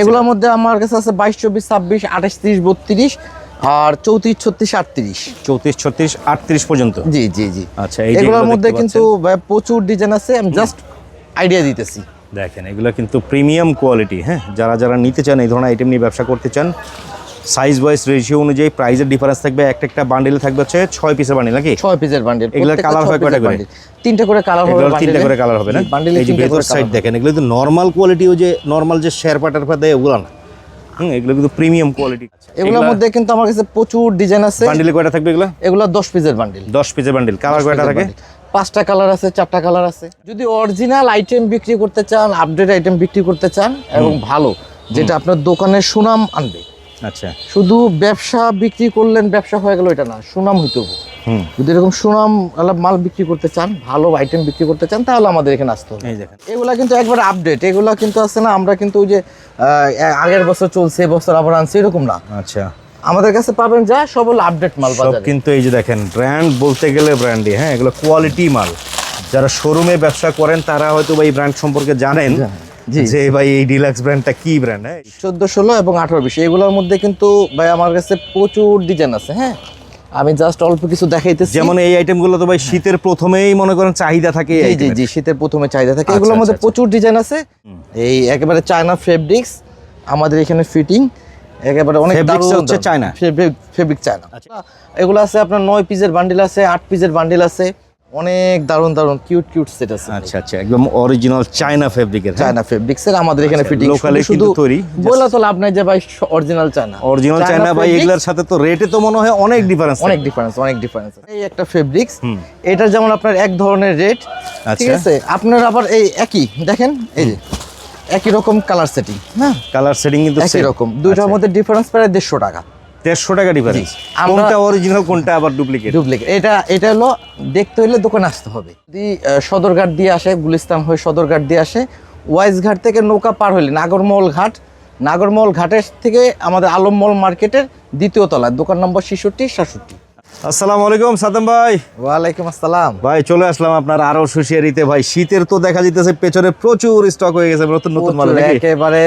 এগুলোর মধ্যে আমার কাছে আছে বাইশ চব্বিশ ছাব্বিশ আঠাশ তিরিশ বত্রিশ আর চৌত্রিশ ছত্রিশ আটত্রিশ। চৌত্রিশ ছত্রিশ আটত্রিশ পর্যন্ত? জি জি জি। আচ্ছা এগুলোর মধ্যে কিন্তু প্রচুর ডিজাইন আছে আমি জাস্ট আইডিয়া দিতেছি। দেখেন এগুলো কিন্তু প্রিমিয়াম কোয়ালিটি হ্যাঁ? যারা যারা নিতে চান এই ধরনের আইটেম নিয়ে ব্যবসা করতে চান সাইজ ওয়াইজ রেশিও অনুযায়ী প্রাইসের ডিফারেন্স থাকবে একটা একটা বান্ডেলে থাকবে হচ্ছে ছয় পিসের বান্ডেল নাকি? ছয় পিসের বান্ডেল এগুলোর colour হয় কয়টা করে? তিনটা করে কালার হবে তিনটা করে কালার হবে না? বান্ডেলে এই যে ভেতর সাইড দেখেন এগুলো কিন্তু নর্মাল কোয়ালিটি ওই যে নর্মাল যে শেয়ার পাটার দেয় ওগুলো না। হুম এগুলো কিন্তু প্রিমিয়াম কোয়ালিটি এগুলোর মধ্যে কিন্তু আমার কাছে প্রচুর ডিজাইন আছে। বান্ডেলে কয়টা থাকবে এগুলো? এগুলো দশ পিসের বান্ডেল দশ পিসের বান্ডেল কালার কয়টা থাকে? পাঁচটা কালার আছে চারটা কালার আছে। যদি অরিজিনাল আইটেম বিক্রি করতে চান আপডেট আইটেম বিক্রি করতে চান এবং ভালো যেটা আপনার দোকানের সুনাম আনবে আচ্ছা। শুধু ব্যবসা বিক্রি করলেন ব্যবসা হয়ে গেল এটা না সুনাম হইতে হবে। যদি এরকম সুনাম মাল বিক্রি করতে চান ভালো আইটেম বিক্রি করতে চান তাহলে আমাদের এখানে আসতে হবে। এগুলা কিন্তু একবার আপডেট এগুলা কিন্তু আছে না আমরা কিন্তু ওই যে আগের বছর চলছে এবছর আবার আনছি এরকম না। আচ্ছা। আমাদের কাছে পাবেন যা সব হলো আপডেট মাল সব বাজারে। কিন্তু এই যে দেখেন ব্র্যান্ড বলতে গেলে ব্র্যান্ডই হ্যাঁ এগুলো কোয়ালিটি মাল। যারা শোরুমে ব্যবসা করেন তারা হয়তো এই ব্র্যান্ড সম্পর্কে জানেন। যে ভাই এই ডিলাক্স ব্র্যান্ডটা কি ব্র্যান্ড হ্যাঁ? চোদ্দ ষোলো এবং আঠারো বিশ এগুলোর মধ্যে কিন্তু ভাই আমার কাছে প্রচুর ডিজাইন আছে হ্যাঁ? আমি জাস্ট অল্প কিছু দেখাইতেছি। যেমন এই আইটেমগুলো তো ভাই শীতের প্রথমেই মনে করেন চাহিদা থাকে জি জি জি শীতের প্রথমে চাহিদা থাকে। আচ্ছা, এগুলোর মধ্যে আচ্ছা, প্রচুর ডিজাইন আছে। এই একেবারে চায়না ফেব্রিক্স আমাদের এখানে ফিটিং একেবারে অনেক হচ্ছে চায়না? ফেব্রিক চায়না আচ্ছা। এগুলো আছে আপনার নয় পিসের বান্ডিল আছে আট পিসের বান্ডিল আছে। অনেক দারুণ দারুণ কিউট কিউট সেট আছে। আচ্ছা আচ্ছা একদম অরিজিনাল চায়না ফেব্রিকের চায়না ফেব্রিক্স এর আমাদের এখানে আচ্ছা, ফিটিং locally শুধু কিন্তু তৈরি, বলা তো লাভ নাই যে ভাই অরিজিনাল চায়না অরিজিনাল চায়না ভাই এগুলোর সাথে তো রেটে তো মনে হয় অনেক ডিফারেন্স অনেক ডিফারেন্স অনেক ডিফারেন্স এই একটা ফেব্রিক্স এটা যেমন আপনার এক ধরনের রেট ঠিক আচ্ছা। আছে? আপনার আবার এই একই দেখেন এই যে একই রকম কালার সেটিং হ্যাঁ? কালার সেটিং কিন্তু একই রকম দুইটার মধ্যে ডিফারেন্স প্রায় দেড়শো টাকা। দেড়শো টাকা ডিফারেন্স কোনটা অরিজিনাল কোনটা আবার ডুপ্লিকেট ডুপ্লিকেট এটা এটা হলো দেখতে হলে দোকানে আসতে হবে। যদি সদরঘাট দিয়ে আসে গুলিস্তান হয়ে সদরঘাট দিয়ে আসে ওয়াইজ ঘাট থেকে নৌকা পার হইলে নাগরমহল ঘাট নাগরমহল ঘাটের থেকে আমাদের আলমমল মার্কেটের দ্বিতীয় তলা দোকান নম্বর ছেষট্টি সাতষট্টি। আসসালামু আলাইকুম সাদম ভাই। ওয়ালাইকুম আসসালাম। ভাই চলে আসলাম আপনার আরও সুশিয়ারিতে। ভাই শীতের তো দেখা যেতেছে পেছনে প্রচুর স্টক হয়ে গেছে নতুন নতুন মাল একেবারে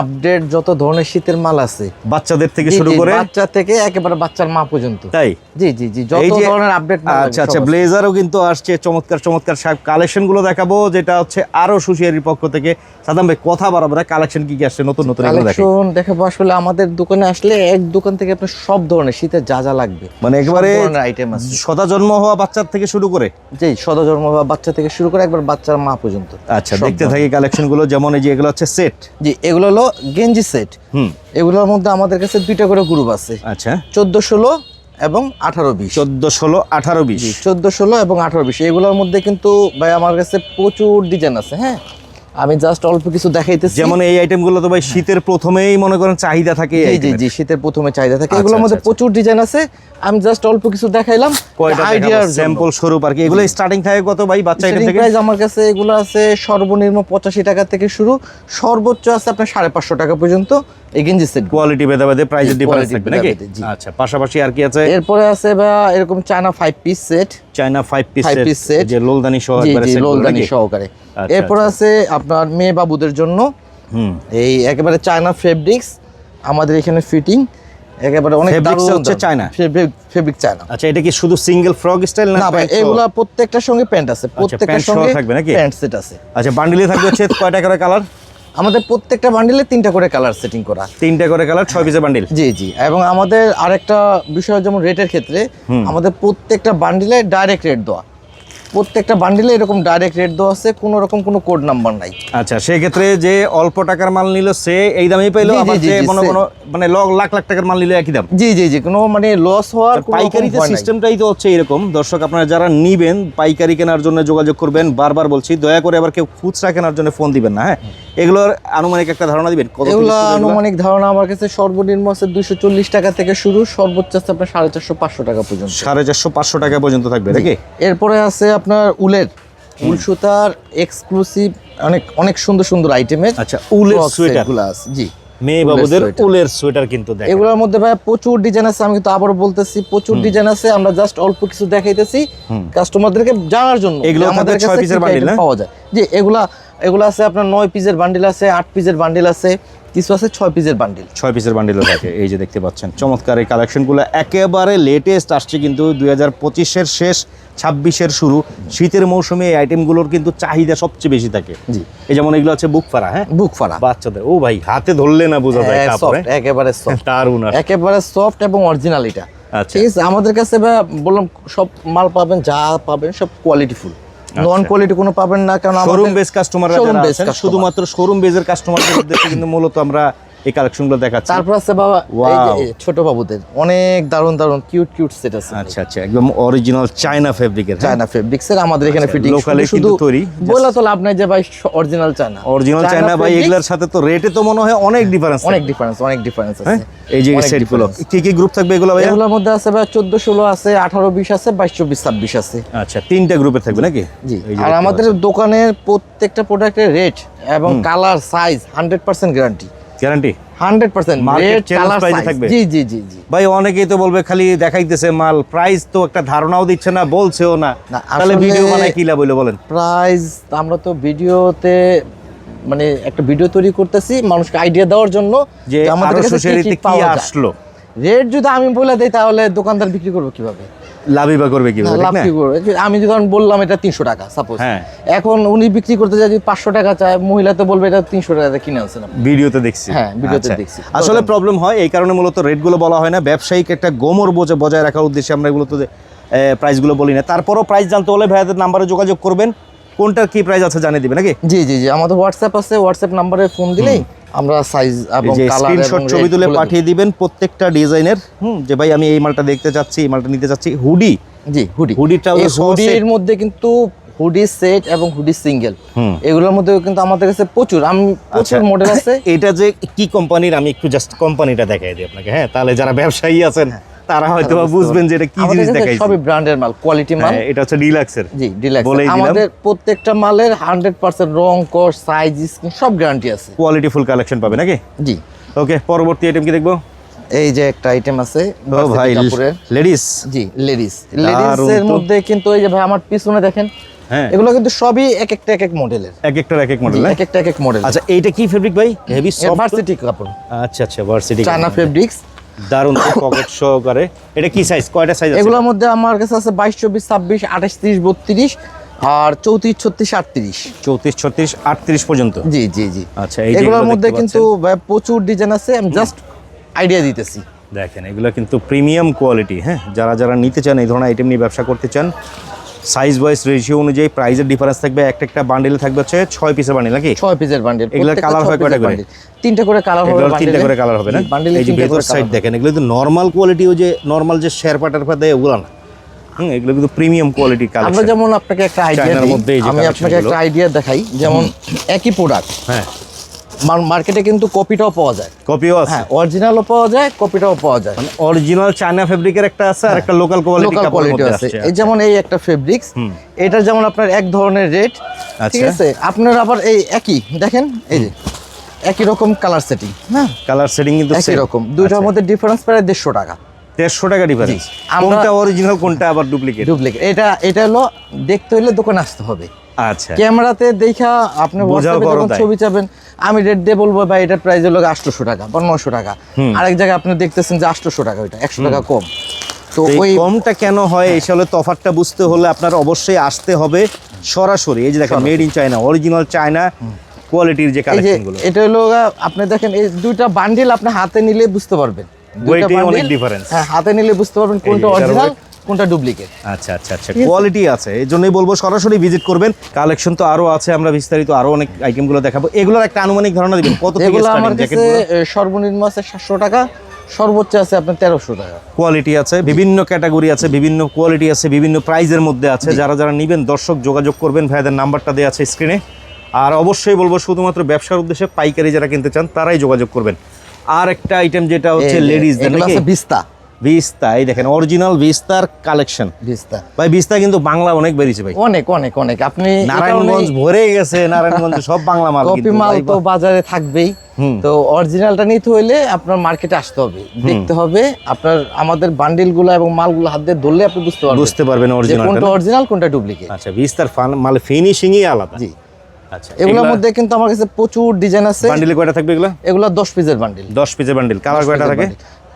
আপডেট যত ধরনের শীতের মাল আছে। বাচ্চাদের থেকে শুরু করে? বাচ্চা থেকে একেবারে বাচ্চার মা পর্যন্ত। তাই? জি জি জি যত ধরনের আপডেট আচ্ছা আচ্ছা ব্লেজারও কিন্তু আসছে চমৎকার চমৎকার সব কালেকশনগুলো দেখাবো যেটা হচ্ছে আরও সুশিয়ারির পক্ষ থেকে। সাদাম ভাই কথা বাড়াবো কালেকশন কি কি আসছে নতুন নতুন কালেকশন দেখাবো আসলে আমাদের দোকানে আসলে এক দোকান থেকে আপনার সব ধরনের শীতের যা যা লাগবে। মানে একেবারে আইটেম আছে। সদা জন্ম হওয়া বাচ্চার থেকে শুরু করে? জি সদজন্ম বা বাচ্চা থেকে শুরু করে একবার বাচ্চার মা পর্যন্ত। আচ্ছা দেখতে থাকি কালেকশনগুলো যেমন এই যে এগুলো হচ্ছে সেট জি এগুলো হলো গেঞ্জি সেট হুম। এগুলোর মধ্যে আমাদের কাছে দুইটা করে গ্রুপ আছে। আচ্ছা। চোদ্দ ষোলো এবং আঠারো বিশ। চোদ্দ ষোলো আঠারো বিশ। চোদ্দ ষোলো এবং আঠারো বিশ। এগুলোর মধ্যে কিন্তু ভাই আমার কাছে প্রচুর ডিজাইন আছে হ্যাঁ? আমি জাস্ট অল্প কিছু দেখাইতেছি। যেমন এই আইটেমগুলো তো ভাই শীতের প্রথমেই মনে করেন চাহিদা থাকে জি জি জি শীতের প্রথমে চাহিদা থাকে। আচ্ছা, এগুলোর মধ্যে আচ্ছা, প্রচুর ডিজাইন আছে। আমি জাস্ট অল্প কিছু দেখাইলাম। কয়টা আইডিয়ার স্যাম্পল স্বরূপ আর কি। এগুলো স্টার্টিং থাকে কত ভাই? বাচ্চা আইটেম থেকে? প্রাইস আমার কাছে এগুলো আছে সর্বনিম্ন পঁচাশি টাকা থেকে শুরু। সর্বোচ্চ আছে আপনার সাড়ে পাঁচশো টাকা পর্যন্ত। এই গেঞ্জি সেট কোয়ালিটি প্রাইসের ডিফারেন্স থাকবে নাকি। আচ্ছা পাশাপাশি আর কি আছে? এরপরে আছে বা এরকম China five piece set China five piece Five piece set। যে লোলদানি সহ জি একবারে জি set গুলো লোলদানি সহকারে। আচ্ছা, এরপরে আছে আপনার মেয়ে বাবুদের জন্য। হুম। এই একেবারে চায়না ফেব্রিক্স আমাদের এখানে ফিটিং একেবারে অনেক দারুণ হচ্ছে চায়না? ফেব্রিক চায়না আচ্ছা এটা কি শুধু সিঙ্গেল ফ্রক স্টাইল না ভাই এগুলা প্রত্যেকটার সঙ্গে প্যান্ট আছে। প্রত্যেকটার সঙ্গে থাকবে নাকি? প্যান্ট সেট আছে। আচ্ছা বান্ডিলে থাকবে হচ্ছে কয়টা করে কালার আমাদের প্রত্যেকটা বান্ডিলে তিনটা করে কালার সেটিং করা। তিনটা করে কালার ছয় পিসের বান্ডিল জি জি। এবং আমাদের আরেকটা বিষয় যেমন রেটের ক্ষেত্রে আমাদের প্রত্যেকটা বান্ডিলে ডাইরেক্ট রেট দেওয়া। প্রত্যেকটা বান্ডিলে এরকম ডাইরেক্ট রেট দেওয়া আছে কোনো রকম কোনো কোড নাম্বার নাই। আচ্ছা সেই ক্ষেত্রে যে অল্প টাকার মাল নিল সে এই দামেই আবার যে same। কোনো মানে লাখ লাখ টাকার মাল নিলে একই দাম? জি জি জি কোনো মানে লস হওয়ার কোনো পাইকারিতে সিস্টেমটাই তো হচ্ছে এরকম। দর্শক আপনারা যারা নিবেন পাইকারি কেনার জন্য যোগাযোগ করবেন বারবার বলছি দয়া করে আবার কেউ খুচরা কেনার জন্য ফোন দিবেন না হ্যাঁ? এগুলোর আনুমানিক একটা ধারণা দিবেন এগুলো? আনুমানিক ধারণা আমার কাছে সর্বনিম্ন আছে দুইশো চল্লিশ টাকা থেকে শুরু সর্বোচ্চ আছে আপনার সাড়ে চারশো পাঁচশো টাকা পর্যন্ত। সাড়ে চারশো পাঁচশো টাকা পর্যন্ত থাকবে নাকি? এরপরে আছে আপনার উলের উল সুতার এক্সক্লুসিভ অনেক অনেক সুন্দর সুন্দর আইটেমের আচ্ছা উলের সোয়েটারগুলো আছে জি। মেয়ে বাবুদের উলের সোয়েটার কিন্তু দেখ এগুলোর মধ্যে ভাই প্রচুর ডিজাইন আছে আমি কিন্তু আবারও বলতেছি প্রচুর ডিজাইন আছে আমরা জাস্ট অল্প কিছু দেখাইতেছি কাস্টমারদেরকে জানার জন্য। এগুলো যে থাকবে ছয় piece-এর কি কি bundle, item না? পাওয়া যায়। জি এগুলা এগুলো আছে আপনার নয় পিসের বান্ডিল আছে আট পিসের বান্ডিল আছে কিছু আছে ছয় পিসের বান্ডিল ছয় পিসের বান্ডিলও থাকে এই যে দেখতে পাচ্ছেন। চমৎকার এই কালেকশনগুলো একেবারে লেটেস্ট আসছে কিন্তু দুই হাজার পঁচিশের শেষ ছাব্বিশের শুরু শীতের মৌসুমে এই আইটেমগুলোর কিন্তু চাহিদা সবচেয়ে বেশি থাকে। জি। এই যেমন এগুলো হচ্ছে বুক ফাড়া হ্যাঁ? বুক ফাড়া। বাচ্চাদের। ও ভাই হাতে ধরলে না বোঝা যায় হ্যাঁ, কাপড়ে। একেবারে সফট দারুণ একেবারে সফট এবং অরিজিনাল এটা। আচ্ছা। ঠিক আছে আমাদের কাছে বললাম সব মাল পাবেন যা পাবেন সব কোয়ালিটি ফুল নন কোয়ালিটি কোনো পাবেন না কারণ showroom base customer based customer। শুধুমাত্র শোরুম বেজের কাস্টমারদের উদ্দেশ্যে কিন্তু মূলত আমরা এই কালেকশনগুলো দেখাচ্ছি। তারপর আছে বাবা এই যে ছোট বাবুদের অনেক দারুণ দারুণ কিউট কিউট সেট আছে। আচ্ছা আচ্ছা একদম অরিজিনাল চায়না ফেব্রিকের চায়না ফেব্রিক্স এর আমাদের এখানে ফিটিং locally শুধু কিন্তু তৈরি, বলা তো লাভ নাই যে ভাই অরিজিনাল চায়না অরিজিনাল চায়না ভাই এগুলোর সাথে তো রেটে তো মনে হয় অনেক ডিফারেন্স অনেক ডিফারেন্স অনেক ডিফারেন্স হ্যাঁ? আছে। এই যে সেটগুলো কি কি গ্রুপ থাকবে এগুলো ভাই এগুলোর মধ্যে আছে ভাই চোদ্দ ষোলো আছে আঠারো বিশ আছে বাইশ চব্বিশ ছাব্বিশ আছে। আচ্ছা তিনটা গ্রুপে থাকবে নাকি? জি আর আমাদের দোকানের প্রত্যেকটা প্রোডাক্টের রেট এবং colour size hundred percent guarantee পাচ্ছেন। Guarantee? Hundred percent. Market rate challenge colour price এ সাইজ থাকবে? জি জি জি জি। ভাই অনেকেই তো বলবে খালি দেখাইতেছে মাল প্রাইস তো একটা ধারণাও দিচ্ছে না বলছেও না। তাহলে ভিডিও কি লাভ হইল বলেন? প্রাইস আমরা তো ভিডিওতে মানে একটা ভিডিও তৈরি করতেছি মানুষকে আইডিয়া দেওয়ার জন্য। যে আরও সোসাইটিতে কি আসলো? রেট যদি আমি বলে দেই তাহলে দোকানদার বিক্রি করব কীভাবে? লাভই বা করবে কীভাবে লাভ কি করবে আমি যখন বললাম এটা তিনশো টাকা সাপোজ হ্যাঁ। এখন উনি বিক্রি করতে যায় যদি পাঁচশো টাকা চায় মহিলা তো বলবে এটা তিনশো টাকা কিনে আনছেন। ভিডিওতে দেখছি হ্যাঁ, ভিডিওতে আচ্ছা। দেখছি। আসলে প্রবলেম হয় এই কারণে মূলত রেটগুলো বলা হয় না ব্যবসায়িক একটা গোমর বোঝে বজায় রাখার উদ্দেশ্যে আমরা এগুলো তো প্রাইসগুলো বলি না তারপরও প্রাইস জানতে হলে ভাইয়াদের নাম্বারে যোগাযোগ করবেন কোনটার কি প্রাইস আছে জানিয়ে দিবে নাকি? জি জি জি। আমাদের হোয়াটসঅ্যাপ আছে হোয়াটসঅ্যাপ নাম্বারে ফোন দিলেই আমরা সাইজ এবং কালার স্ক্রিনশট ছবি তুলে পাঠিয়ে দিবেন প্রত্যেকটা ডিজাইনের হুম যে ভাই আমি এই মালটা দেখতে চাচ্ছি এই মালটা নিতে চাচ্ছি। হুডি জি হুডি হুডি ট্রাউজার হুডির মধ্যে কিন্তু হুডি সেট এবং হুডি সিঙ্গেল হুম। এগুলোর মধ্যে কিন্তু আমাদের কাছে প্রচুর। আমি প্রচুর আচ্ছা। মডেল আছে। এটা যে কি কোম্পানির আমি একটু জাস্ট কোম্পানিটা দেখাই দিই আপনাকে হ্যাঁ? তাহলে যারা ব্যবসায়ী আছেন তারা হয়তো বুঝবেন যে এটা কি জিনিস দেখাইছি। সবই ব্র্যান্ডের মাল কোয়ালিটি মাল। হ্যাঁ, এটা হচ্ছে ডিলাক্সের। জি ডিলাক্স আমাদের প্রত্যেকটা মালের হান্ড্রেড পার্সেন্ট রং কর সাইজ স্কিন সব গ্যারান্টি আছে। কোয়ালিটি ফুল কালেকশন পাবে নাকি? জি। ওকে পরবর্তী আইটেম কি দেখব? এই যে একটা আইটেম আছে ও ভাই লেডিস। জি লেডিস। লেডিস এর মধ্যে কিন্তু এই যে ভাই আমার পিছনে দেখেন হ্যাঁ। এগুলো কিন্তু সবই এক একটা এক এক মডেলের এক একটার এক এক মডেল এক একটা এক এক মডেল আচ্ছা এইটা কি ফেব্রিক ভাই? হেভি সফট ভার্সিটি কাপড়। আচ্ছা আচ্ছা ভার্সিটি চায়না ফেব্রিক্স দারুণ পকেট সহকারে। এটা কি সাইজ কয়টা সাইজ এগুলোর মধ্যে আমার কাছে আছে বাইশ চব্বিশ ছাব্বিশ আঠাশ তিরিশ বত্রিশ আর চৌত্রিশ ছত্রিশ আটত্রিশ। চৌত্রিশ ছত্রিশ আটত্রিশ পর্যন্ত? জি জি জি। আচ্ছা এগুলোর মধ্যে কিন্তু প্রচুর ডিজাইন আছে আমি জাস্ট আইডিয়া দিতেছি। দেখেন এগুলো কিন্তু প্রিমিয়াম কোয়ালিটি হ্যাঁ? যারা যারা নিতে চান এই ধরনের আইটেম নিয়ে ব্যবসা করতে চান সাইজ ওয়াইজ রেশিও অনুযায়ী প্রাইসের ডিফারেন্স থাকবে একটা একটা বান্ডেলে থাকবে হচ্ছে ছয় পিসের বান্ডেল নাকি? ছয় পিসের বান্ডেল এগুলোর colour হয় কয়টা করে? তিনটা করে কালার হবে এগুলো তিনটা করে কালার হবে না? বান্ডেলে এই যে ভেতর সাইড দেখেন এগুলো কিন্তু নর্মাল কোয়ালিটি ওই যে নর্মাল যে শেরপা টেরপা দেয় ওগুলো না। হুম এগুলো কিন্তু প্রিমিয়াম কোয়ালিটি আমরা কালেকশন যেমন আপনাকে একটা আইডিয়া আমি আপনাকে একটা আইডিয়া দেখাই যেমন একই প্রোডাক্ট হ্যাঁ। মার্কেটে কিন্তু কপিটাও পাওয়া যায়। কপিও আছে। হ্যাঁ অরিজিনালও পাওয়া যায় কপিটাও পাওয়া যায়। মানে অরিজিনাল চায়না ফেব্রিকের একটা আছে আর একটা লোকাল কোয়ালিটি কোয়ালিটি আছে। এই যেমন এই একটা ফেব্রিক্স এটার যেমন আপনার এক ধরনের রেট ঠিক আচ্ছা। আছে? আপনার আবার এই একই দেখেন এই যে একই রকম কালার সেটিং হ্যাঁ? কালার সেটিং কিন্তু একই রকম দুইটার মধ্যে ডিফারেন্স প্রায় দেড়শো টাকা। দেড়শো টাকা ডিফারেন্স। কোনটা অরিজিনাল কোনটা আবার ডুপ্লিকেট ডুপ্লিকেট এটা এটা হলো দেখতে হলে দোকানে আসতে হবে। আচ্ছা। ক্যামেরাতে দেখা আপনি যখন ছবি চাবেন আমি রেট দিয়ে বলব ভাই এটার প্রাইস হলো আটশোশো টাকা বা নশো টাকা। আরেক জায়গায় আপনি দেখতেছেন যে আটশোশো টাকা ওইটা একশো টাকা কম। তো ওই কমটা কেন হয় এই সালে তফাতটা বুঝতে হলে আপনার অবশ্যই আসতে হবে সরাসরি। এই যে দেখেন made in China original China কোয়ালিটির যে এই কালেকশনগুলো এটা হলো আপনি দেখেন এই দুইটা বান্ডিল আপনি হাতে নিলে বুঝতে পারবেন। অনেক হ্যাঁ হাতে নিলে বুঝতে পারবেন কোনটা অরিজিনাল কোনটা ডুপ্লিকেট আচ্ছা আচ্ছা আচ্ছা। কোয়ালিটি আছে। এই জন্যই বলব সরাসরি ভিজিট করবেন। কালেকশন তো আরও আছে আমরা বিস্তারিত আরও অনেক আইটেমগুলো দেখাবো। এগুলোর একটা আনুমানিক ধারণা দিবেন কত থেকে এগুলো আমার কাছে সর্বনিম্ন আছে সাতশো টাকা সর্বোচ্চ আছে আপনার তেরোশো টাকা। কোয়ালিটি আছে বিভিন্ন ক্যাটাগরি আছে বিভিন্ন কোয়ালিটি আছে বিভিন্ন প্রাইজের মধ্যে আছে। যারা যারা নেবেন দর্শক যোগাযোগ করবেন ভাইদের নাম্বারটা দেওয়া আছে স্ক্রিনে আর অবশ্যই বলব শুধুমাত্র ব্যবসার উদ্দেশ্যে পাইকারি যারা কিনতে চান তারাই যোগাযোগ করবেন। আর একটা আইটেম যেটা হচ্ছে লেডিস বিস্তা বিস্তা এই দেখেন অরিজিনাল বিস্তার কালেকশন বিস্তা ভাই বিস্তা কিন্তু বাংলা অনেক বেরিয়েছে ভাই। অনেক অনেক অনেক। আপনি নারায়ণগঞ্জ ভরে গেছে নারায়ণগঞ্জ সব বাংলা মাল কপি মাল তো বাজারে থাকবেই। তো অরিজিনালটা নিতে হইলে আপনার মার্কেটে আসতে হবে। দেখতে হবে আপনার আমাদের বান্ডিলগুলো এবং মালগুলো হাত দিয়ে ধরলে আপনি বুঝতে পারবেন। বুঝতে পারবেন অরিজিনাল কোনটা অরিজিনাল কোনটা ডুপ্লিকেট আচ্ছা বিস্তার মাল ফিনিশিংই আলাদা। জি। আচ্ছা এগুলোর মধ্যে কিন্তু আমার কাছে প্রচুর ডিজাইন আছে। বান্ডিলে কয়টা থাকবে এগুলো? এগুলো দশ পিসের বান্ডিল দশ পিসের বান্ডিল কালার কয়টা থাকে?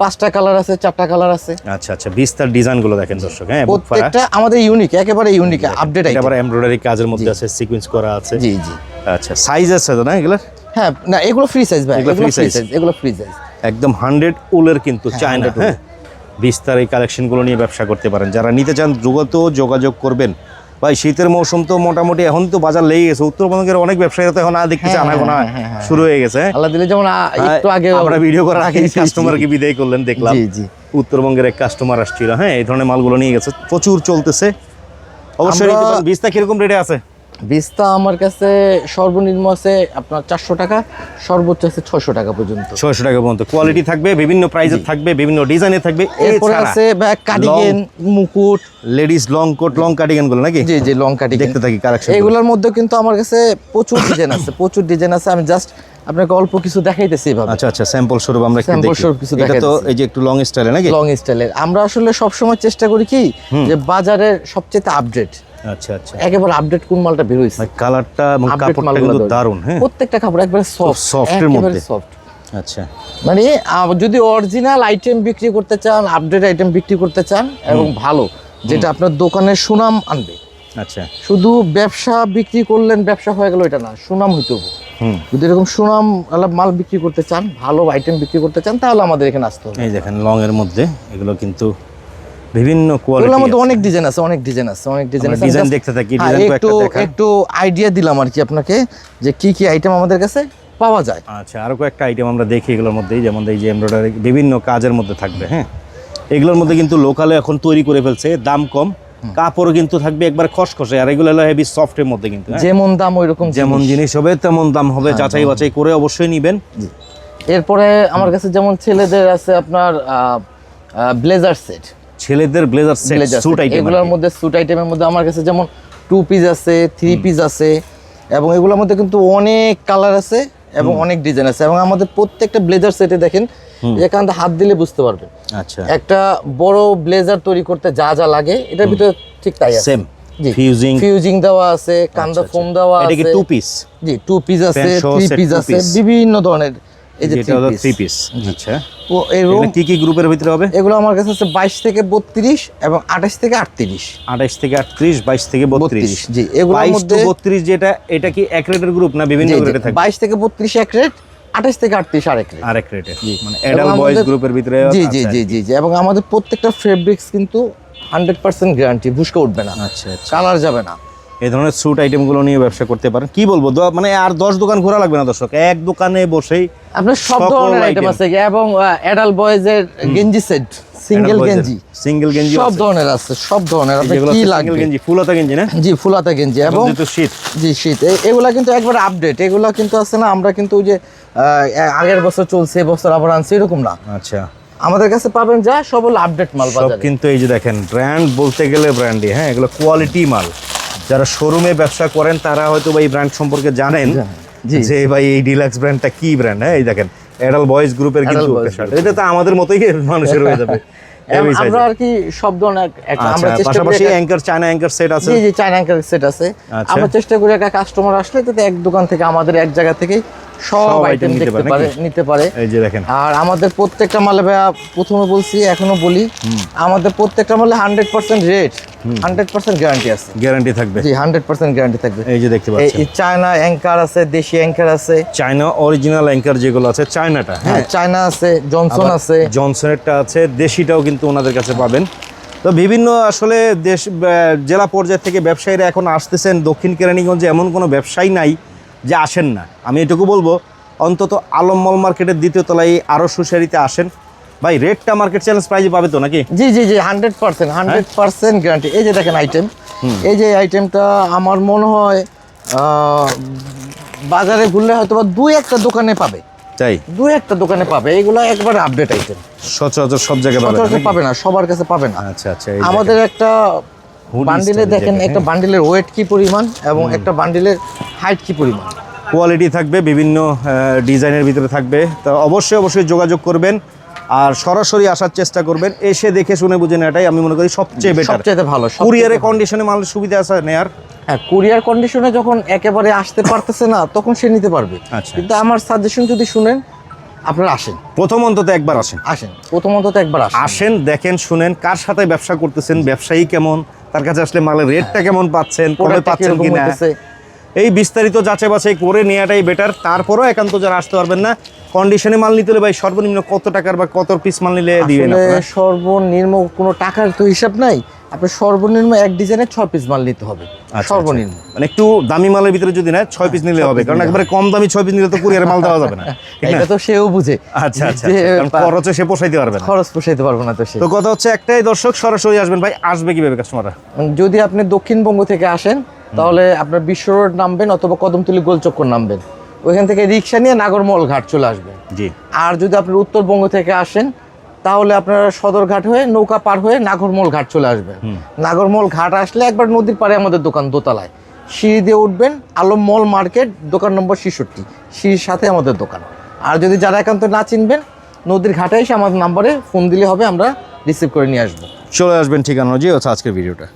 পাঁচটা কালার আছে চারটা কালার আছে। আচ্ছা আচ্ছা বিস্তার ডিজাইনগুলো দেখেন দর্শক হ্যাঁ প্রত্যেকটা আমাদের ইউনিক একেবারে ইউনিক আপডেট এটা আবার এমব্রয়ডারি কাজের মধ্যে আছে সিকোয়েন্স করা আছে। জি জি। আচ্ছা সাইজ আছে তো না এগুলো হ্যাঁ না এগুলো ফ্রি সাইজ ভাই এগুলো ফ্রি সাইজ এগুলো ফ্রি সাইজ একদম হান্ড্রেড উলের কিন্তু চায়না হ্যাঁ। বিস্তার এই কালেকশনগুলো নিয়ে ব্যবসা করতে পারেন। যারা নিতে চান দ্রুত যোগাযোগ করবেন। ভাই শীতের মৌসুম তো মোটামুটি এখন তো বাজার লেগে গেছে। উত্তরবঙ্গের অনেক ব্যবসায়ীরা তো এখন আর দেখতে চান এখন শুরু হয়ে গেছে। হ্যাঁ? আল্লাহ দিলে যেমন একটু আগে আমরা ভিডিও করার আগে কাস্টমারকে বিদায় করলেন দেখলাম। উত্তরবঙ্গের এক কাস্টমার আসছিল হ্যাঁ এই ধরনের মালগুলো নিয়ে গেছে। প্রচুর চলতেছে। অবশ্যই বিশটা বীজটা কীরকম রেটে আছে? বিস্তা আমার কাছে সর্বনিম্ন আছে আপনার চারশো টাকা সর্বোচ্চ আছে ছশো টাকা পর্যন্ত। ছয়শো টাকা পর্যন্ত। কোয়ালিটি থাকবে বিভিন্ন প্রাইজের থাকবে বিভিন্ন ডিজাইনের থাকবে এরপরে আছে কাটিগেন মুকুট। লেডিস লং কোট লং কার্ডিগানগুলো নাকি? জি জি লং কাটিগেন দেখতে থাকি কালেকশন এগুলোর মধ্যে কিন্তু আমার কাছে প্রচুর ডিজাইন আছে প্রচুর ডিজাইন আছে। আমি জাস্ট আপনাকে অল্প কিছু দেখাইতেছি এভাবে। আচ্ছা আচ্ছা স্যাম্পল স্বরূপ আমরা স্বরূপ কিছু এটা তো এই যে একটু লং স্টাইলে নাকি? লং স্টাইলের আমরা আসলে সবসময় চেষ্টা করি কি যে বাজারের সবচেয়ে আপডেট আচ্ছা আচ্ছা। একেবারে আপডেট কোন মালটা বের ভাই কালারটা এবং কাপড়টা কিন্তু। দারুণ হ্যাঁ। প্রত্যেকটা কাপড় একবারে সফট এর মধ্যে। সফট আচ্ছা। মানে যদি অরিজিনাল আইটেম বিক্রি করতে চান আপডেট আইটেম বিক্রি করতে চান এবং ভালো যেটা আপনার দোকানের সুনাম আনবে। আচ্ছা। শুধু ব্যবসা বিক্রি করলেন ব্যবসা হয়ে গেল এটা না সুনাম হইতে হবে। যদি এরকম সুনাম মাল বিক্রি করতে চান ভালো আইটেম বিক্রি করতে চান তাহলে আমাদের এখানে আসতে হবে। এই দেখেন লং এর মধ্যে এগুলো কিন্তু বিভিন্ন এগুলোর কোয়ালিটি মধ্যে অনেক ডিজাইন আছে অনেক ডিজাইন আছে অনেক ডিজাইন আছে। ডিজাইন দেখতে থাকি হ্যাঁ, ডিজাইন একটু কয়েকটা দেখান। একটু আইডিয়া দিলাম আর কি আপনাকে যে কি কি আইটেম আমাদের কাছে পাওয়া যায়। আচ্ছা আরও কয়েকটা আইটেম আমরা দেখি এগুলোর মধ্যেই যেমন এই যে এমব্রয়ডারি বিভিন্ন কাজের মধ্যে থাকবে হ্যাঁ? এগুলোর মধ্যে কিন্তু লোকালে এখন তৈরি করে ফেলছে দাম কম কাপড় কিন্তু থাকবে একবার খসখসে আর এগুলো হলো হেভি সফটের মধ্যে কিন্তু হ্যাঁ? যেমন দাম ওই রকম যেমন জিনিস হবে তেমন দাম হবে যাচাই বাছাই করে অবশ্যই নিবেন। এরপরে আমার কাছে যেমন ছেলেদের আছে আপনার ব্লেজার সেট ছেলেদের ব্লেজার সেট স্যুট আইটেম এগুলোর মধ্যে স্যুট আইটেমের মধ্যে আমার কাছে যেমন টু পিস আছে থ্রি পিস আছে এবং এগুলোর মধ্যে কিন্তু অনেক কালার আছে এবং অনেক ডিজাইন আছে এবং আমাদের প্রত্যেকটা ব্লেজার সেটে দেখেন এখান হাত দিলে বুঝতে পারবেন। আচ্ছা। একটা বড় ব্লেজার তৈরি করতে যা যা লাগে এটার ভিতরে ঠিক তাই আছে। সেম ফিউজিং ফিউজিং দেওয়া আছে কান্দা ফোম দেওয়া এটা কি টু পিস জি টু পিস আছে থ্রি পিস আছে বিভিন্ন ধরনের। এই যে এটা হলো থ্রি থ্রি পিস আচ্ছা। ও এরকম কি কি গ্রুপের ভিতরে হবে? এগুলো আমার কাছে আছে বাইশ থেকে বত্রিশ এবং থেকে থেকে আটত্রিশ বাইশ থেকে বত্রিশ। জি। এগুলোর মধ্যে বত্রিশ যেটা এটা কি এক রেটের গ্রুপ না বিভিন্ন রেটে থাকে? বাইশ থেকে বত্রিশ এক রেট আঠাশ থেকে আটত্রিশ আরেক রেট। আরেক রেটে মানে অ্যাডাল্ট বয়েজ আমাদের- গ্রুপের ভিতরে জি জি জি জি জি। এবং আমাদের প্রত্যেকটা ফেব্রিক্স কিন্তু হান্ড্রেড পার্সেন্ট গ্যারান্টি ভুসকে উঠবে না। আচ্ছা আচ্ছা। কালার যাবে না। এই ধরনের স্যুট আইটেমগুলো নিয়ে ব্যবসা করতে পারেন। কি বলব? মানে আর দশ দোকান ঘোরা লাগবে না দর্শক। এক দোকানে বসেই আপনার সব ধরনের আইটেম আছে এবং অ্যাডাল্ট বয়েজের গেঞ্জি সেট সিঙ্গেল গেঞ্জি সিঙ্গেল গেঞ্জি। সব ধরনের আছে সব ধরনের। আপনার কি লাগবে? গেঞ্জি ফুলতা গেঞ্জি না? জি ফুলাতা গেঞ্জি এবং শীত। জি শীত। এগুলা কিন্তু একবার আপডেট এগুলা কিন্তু আছে না আমরা কিন্তু ওই যে আগের বছর চলছে বছর আবার আনছি এরকম না। আচ্ছা। আমাদের কাছে পাবেন যা সব হলো আপডেট মাল বাজারে। কিন্তু এই যে দেখেন ব্র্যান্ড বলতে গেলে ব্র্যান্ডই হ্যাঁ? এগুলো কোয়ালিটি মাল। যারা শোরুমে ব্যবসা করেন তারা হয়তো বা এই ব্র্যান্ড সম্পর্কে জানেন যে ভাই এই ডিলাক্স ব্র্যান্ডটা কি ব্র্যান্ড হ্যাঁ এই দেখেন এডাল বয়েজ গ্রুপের কিন্তু এটা তো আমাদের মতোই মানুষের হয়ে যাবে। আমরা আর কি সব ধরনের আচ্ছা আমরা চেষ্টা করি অ্যাঙ্কার চায়না অ্যাঙ্কার সেট আছে? জি জি চায়না অ্যাঙ্কার সেট আছে। আচ্ছা। আমরা চেষ্টা করি একটা কাস্টমার আসলে যাতে এক দোকান থেকে আমাদের এক জায়গা থেকে সব আইটেম নিতে দেখতে পারে নিতে পারে। এই যে দেখেন। আর আমাদের প্রত্যেকটা মালে ভাইয়া প্রথমে বলছি এখনও বলি আমাদের প্রত্যেকটা মালে hundred percent rate hundred percent guarantee আছে। গ্যারান্টি থাকবে। জি হান্ড্রেড পার্সেন্ট গ্যারান্টি থাকবে। এই যে দেখতে পাচ্ছেন। চায়না অ্যাঙ্কার আছে দেশি অ্যাঙ্কার আছে। চায়না অরিজিনাল অ্যাঙ্কার যেগুলো আছে চায়নাটা হ্যাঁ? হ্যাঁ চায়না আছে জনসন আছে। জনসনেরটা আছে দেশিটাও কিন্তু ওনাদের কাছে পাবেন। তো বিভিন্ন আসলে দেশ জেলা পর্যায় থেকে ব্যবসায়ীরা এখন আসতেছেন। দক্ষিণ কেরানীগঞ্জে এমন কোনো ব্যবসায়ী নাই যে আসেন না। আমি এটুকু বলব অন্তত আলম মল মার্কেটের দ্বিতীয় তলায় আরও সুশারিতে আসেন। ভাই রেটটা মার্কেট চ্যালেঞ্জ প্রাইজে পাবে তো নাকি? জি জি জি hundred percent hundred percent guarantee এই যে দেখেন আইটেম এই যে আইটেমটা আমার মনে হয় বাজারে ঘুরলে হয়তো বা দুই একটা দোকানে পাবে। তাই? দুই একটা দোকানে পাবে। এগুলো একবারে আপডেট আইটেম সচরাচর সব জায়গায় পাবে না সবার কাছে পাবে না। আচ্ছা আচ্ছা আমাদের একটা বান্ডিলে দেখেন একটা বান্ডিলের ওয়েট কি পরিমাণ এবং একটা বান্ডিলের হাইট কি পরিমাণ? কোয়ালিটি থাকবে বিভিন্ন ডিজাইনের ভিতরে থাকবে। তো অবশ্যই অবশ্যই যোগাযোগ করবেন আর সরাসরি আসার চেষ্টা করবেন। এসে দেখে শুনে বুঝে নেওয়াটাই আমি মনে করি সবচেয়ে বেটার সবচেয়ে ভালো সবচেয়ে কুরিয়ারে ভালো। কন্ডিশনে মালের সুবিধা আছে নেয়ার? হ্যাঁ কুরিয়ার কন্ডিশনে যখন একেবারে আসতে পারতেছে না তখন সে নিতে পারবে। আচ্ছা। কিন্তু আমার সাজেশন যদি শুনেন আপনারা আসেন। প্রথম অন্তত একবার আসেন। আসেন প্রথম অন্তত একবার আসেন। আসেন দেখেন শুনেন কার সাথে ব্যবসা করতেছেন ব্যবসায়ী কেমন তার কাছে আসলে মালের রেটটা কেমন পাচ্ছেন কমে পাচ্ছেন কিনা। এই বিস্তারিত যাচাই বাছাই করে নেওয়াটাই বেটার তারপরেও একান্ত যারা আসতে পারবেন না কন্ডিশনে মাল নিতে হলে ভাই সর্বনিম্ন কত টাকার বা কত পিস মাল নিলে দিবেন সর্বনিম্ন কোনো টাকার তো হিসাব নাই। আপনার সর্বনিম্ন এক ডিজাইনের ছ পিস মাল নিতে হবে। আচ্ছা, সর্বনিম্ন। মানে একটু দামি মালের ভিতরে যদি না ছয় পিস নিলে হবে। কারণ একবারে কম দামি ছয় পিস নিলে তো কুরিয়ারে মাল দেওয়া যাবে না। এটা তো সেও বুঝে। আচ্ছা আচ্ছা আচ্ছা, খরচে সে পোষাইতে পারবে না। খরচ পোষাইতে পারব না তো সে। তো কথা হচ্ছে একটাই দর্শক সরাসরি আসবেন। ভাই আসবে কীভাবে কাস্টমাররা যদি আপনি দক্ষিণবঙ্গ থেকে আসেন তাহলে আপনার বিশ্ব রোড নামবেন অথবা কদমতলি গোলচক্কর নামবেন। ওইখান থেকে রিক্সা নিয়ে নাগরমহল ঘাট চলে আসবেন। জি। আর যদি আপনি উত্তরবঙ্গ থেকে আসেন তাহলে আপনারা সদরঘাট হয়ে নৌকা পার হয়ে নাগরমল ঘাট চলে আসবেন। নাগরমল ঘাট আসলে একবার নদীর পাড়ে আমাদের দোকান দোতলায়। সিঁড়ি দিয়ে উঠবেন আলম মল মার্কেট দোকান নম্বর ছেষট্টি। সিঁড়ির সাথে আমাদের দোকান। আর যদি যারা একান্ত না চিনবেন নদীর ঘাটে এসে আমাদের নাম্বারে ফোন দিলে হবে আমরা রিসিভ করে নিয়ে আসব। চলে আসবেন ঠিকানা জি হচ্ছে আজকের ভিডিওটা।